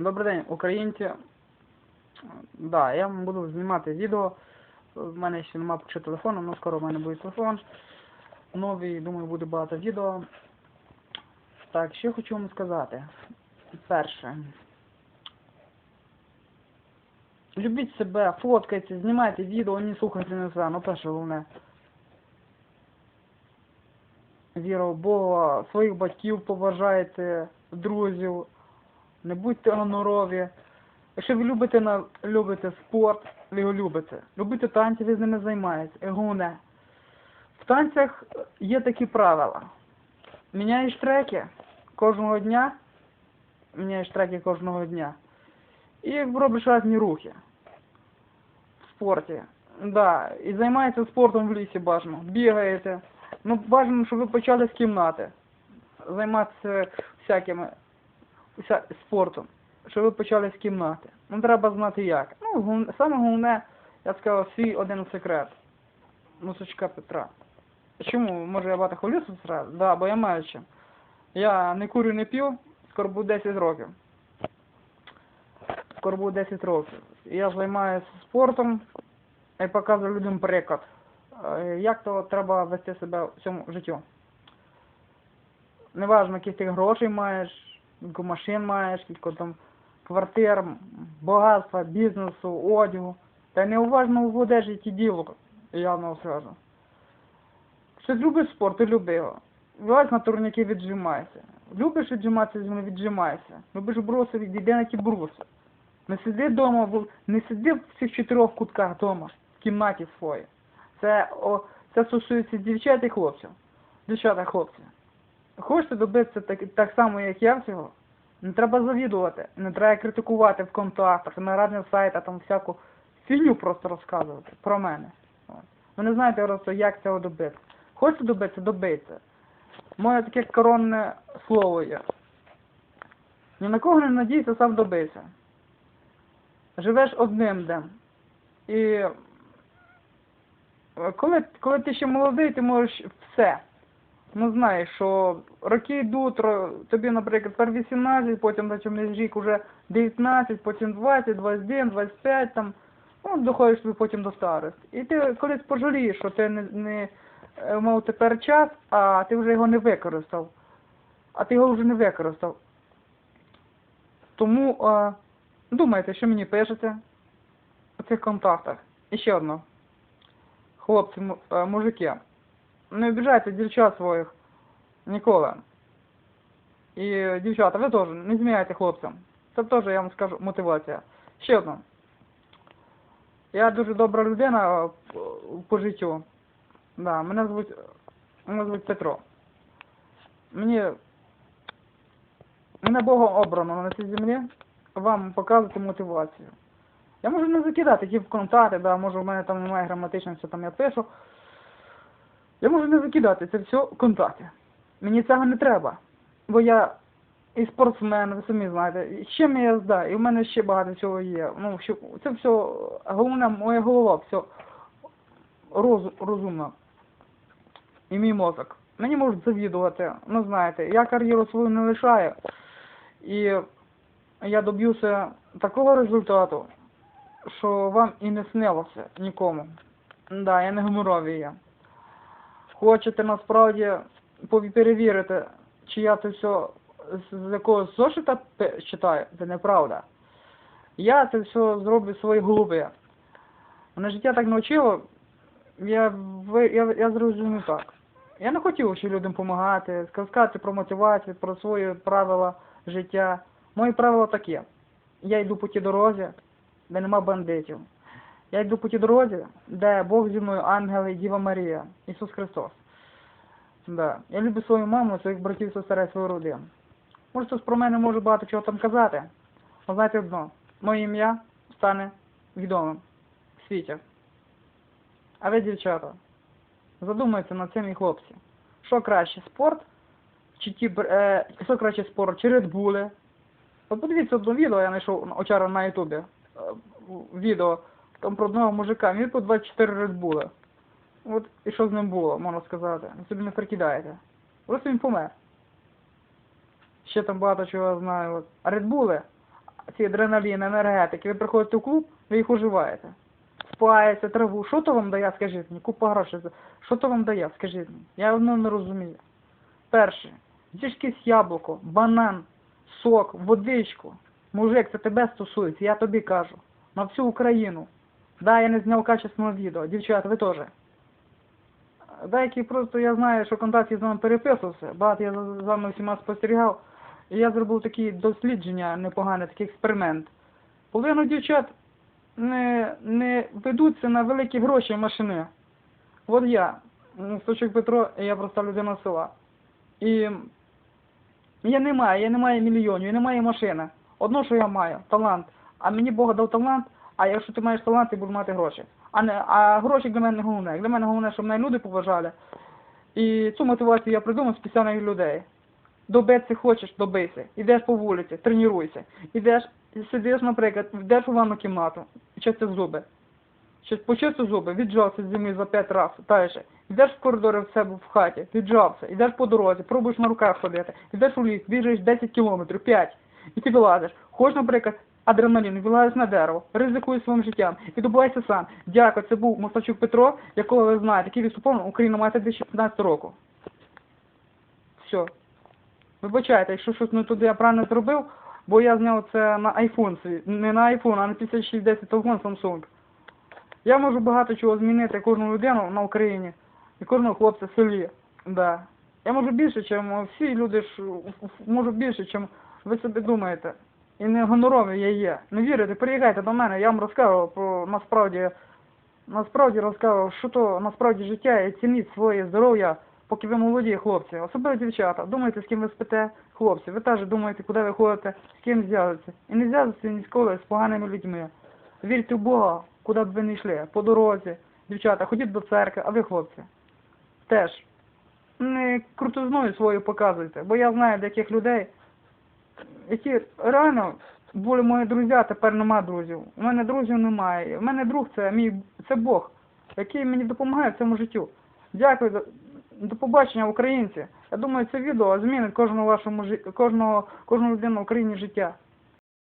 Добрий день, українці. Да, я вам буду знімати відео. В мене ще нема поки телефону, але скоро в мене буде телефон. Новий, думаю, буде багато відео. Так, що хочу вам сказати. Перше. Любіть себе, фоткайте, знімайте відео, не слухайте не все. Ну перше головне. Віра в Бога, своїх батьків поважайте, друзів, не будьте гонорові. Якщо ви любите на любите спорт, ви його любите. Любите танці, ви з ними займаєтесь. Головне. В танцях є такі правила. Міняєш треки кожного дня. Міняєш треки кожного дня. І робиш різні рухи. В спорті. Да. І займаєтеся спортом в лісі бажано. Бігаєте. Ну, бажано, щоб ви почали з кімнати. Займатися всякими вся, спортом. Щоб ви почали з кімнати. Ну, треба знати як. Ну, саме головне, я сказав, свій один секрет. Мусочка Петра. Чому? Може я багато хвалюся зразу? Да, бо я маю чим. Я не курю, не п'ю, скоро буде 10 років. Скоро буде 10 років. Я займаюся спортом і показую людям приклад. Е, Як то треба вести себе в цьому життю. Неважно, яких ти грошей маєш, скільки машин маєш, скільки там квартир, багатства, бізнесу, одягу. Та неуважно в одежі ті діло, я вам скажу. Якщо любиш спорт, то люби його. Вилазь на турніки, віджимайся. Любиш віджиматися, зі мною віджимайся. Любиш бруси, відійди на ті бруси. Не сиди вдома, не сиди в цих чотирьох кутках вдома, в кімнаті своїй. Це, о, це стосується дівчат і хлопців. Дівчата, хлопці. Хочете добитися так, так само, як я всього? Не треба завідувати, не треба критикувати в контактах, на різних сайтах, там всяку фігню просто розказувати про мене. Ви не знаєте просто, як цього добити. Хочете добитися, добиться. Моє таке коронне слово є. Ні на кого не надійся, сам добийся. Живеш одним днем. І е, коли, коли ти ще молодий, ти можеш все. Ну знаєш, що роки йдуть, тобі, наприклад, тепер 18, потім на чомусь рік уже 19, потім 20, 21, 25, там, ну, доходиш тобі потім до старості. І ти колись пожалієш, що ти не, не е, мав тепер час, а ти вже його не використав. А ти його вже не використав. Тому е, думайте, що мені пишете у цих контактах. І ще одно. Хлопці, е, мужики, не обіжайте дівчат своїх ніколи. І дівчата, ви теж не зміняйте хлопцям. Це теж, я вам скажу, мотивація. Ще одно. Я дуже добра людина по- життю. Да, мене звуть, мене звуть Петро. Мені мене Богом обрано на цій землі вам показувати мотивацію. Я можу не закидати ті в контакти, да, може в мене там немає граматично, все там я пишу. Я можу не закидати це все в контакти. Мені цього не треба. Бо я і спортсмен, ви самі знаєте, і чим я здаю, і в мене ще багато всього є. Ну, що, це все, головне, моя голова, все роз, розумна. І мій мозок. Мені можуть завідувати, ну знаєте, я кар'єру свою не лишаю. І я доб'юся такого результату, що вам і не снилося нікому. Да, я не гуморовий я. Хочете насправді перевірити, чи я це все з- якогось зошита читаю, це неправда. Я це все зроблю з своєї голови. Мене життя так навчило, я, я, я зрозумів так. Я не хотів ще людям допомагати, сказати про мотивацію, про свої правила життя. Мої правила такі. Я йду по тій дорозі, де нема бандитів. Я йду по тій дорозі, де Бог зі мною, ангели, Діва Марія, Ісус Христос. Да. Я люблю свою маму, своїх братів, сестер, свою родину. Може, хтось про мене може багато чого там казати. Але знаєте одно, моє ім'я стане відомим в світі. А ви, дівчата, задумайтеся над цим і хлопці. Що краще, спорт? Чи ті, е, що краще спорт? Чи редбули? От подивіться одне відео, я знайшов очара на ютубі. е, Відео там про одного мужика, він по 24 редбули. От і що з ним було, можна сказати. Ви собі не прикидаєте. Просто він помер. Ще там багато чого знаю. От. А редбули, ці адреналіни, енергетики, ви приходите в клуб, ви їх уживаєте. Спаєте, траву. Що то вам дає, скажіть мені? Купа грошей. Що то вам дає, скажіть мені? Я одного не розумію. Перше, з'їж якесь яблуко, банан, сок, водичку. Мужик, це тебе стосується, я тобі кажу. На всю Україну. Да, я не зняв качественного відео. Дівчата, ви теж. Деякі просто я знаю, що контакт з вами переписувався. Багато я з вами всіма спостерігав. І я зробив такі дослідження непогане, такий експеримент. Половина дівчат не, не ведуться на великі гроші машини. От я, м, Сточок Петро, я проста людина села. І я не маю, я не маю мільйонів, я не маю машини. Одно, що я маю, талант. А мені Бог дав талант, а якщо ти маєш талант, ти будеш мати гроші. А, не, а гроші для мене не головне. Для мене головне, щоб мене люди поважали. І цю мотивацію я придумав спеціально для людей. Добитися хочеш, добийся. Ідеш по вулиці, тренуйся. Ідеш, сидиш, наприклад, йдеш у ванну кімнату, чисти зуби. Щось почистив зуби, віджався з землі за п'ять разів, далі. Йдеш в коридори в себе в хаті, віджався, йдеш по дорозі, пробуєш на руках ходити, йдеш у ліс, біжиш 10 кілометрів, 5, і ти вилазиш. Хочеш, наприклад, адреналін, вилазиш на дерево, ризикуєш своїм життям і добуваєшся сам. Дякую, це був Мостачук Петро, якого ви знаєте, який виступав на Україна має 2015 року. Все. Вибачайте, якщо щось не туди я правильно зробив, бо я зняв це на iPhone свій. Не на iPhone, а на 5610 телефон Samsung. Я можу багато чого змінити кожну людину на Україні і кожного хлопця в селі. Да. Я можу більше, чим всі люди можу більше, чим ви собі думаєте. І не гонорові я є. Не вірите, приїжджайте до мене, я вам розкажу про насправді насправді розказував, що то насправді життя і цініть своє здоров'я, поки ви молоді хлопці, особливо дівчата. Думайте, з ким ви спите, хлопці. Ви теж думаєте, куди ви ходите, з ким зв'язуєтеся. І не зв'язуйтеся ніколи з поганими людьми. Вірте в Бога, куди б ви не йшли, по дорозі. Дівчата, ходіть до церкви, а ви, хлопці, теж не крутизною свою показуйте, бо я знаю деяких людей, які реально були мої друзі, а тепер нема друзів. У мене друзів немає. У мене друг це мій це Бог, який мені допомагає в цьому життю. Дякую за до побачення, українці. Я думаю, це відео змінить кожного вашому кожного кожну людину в Україні життя.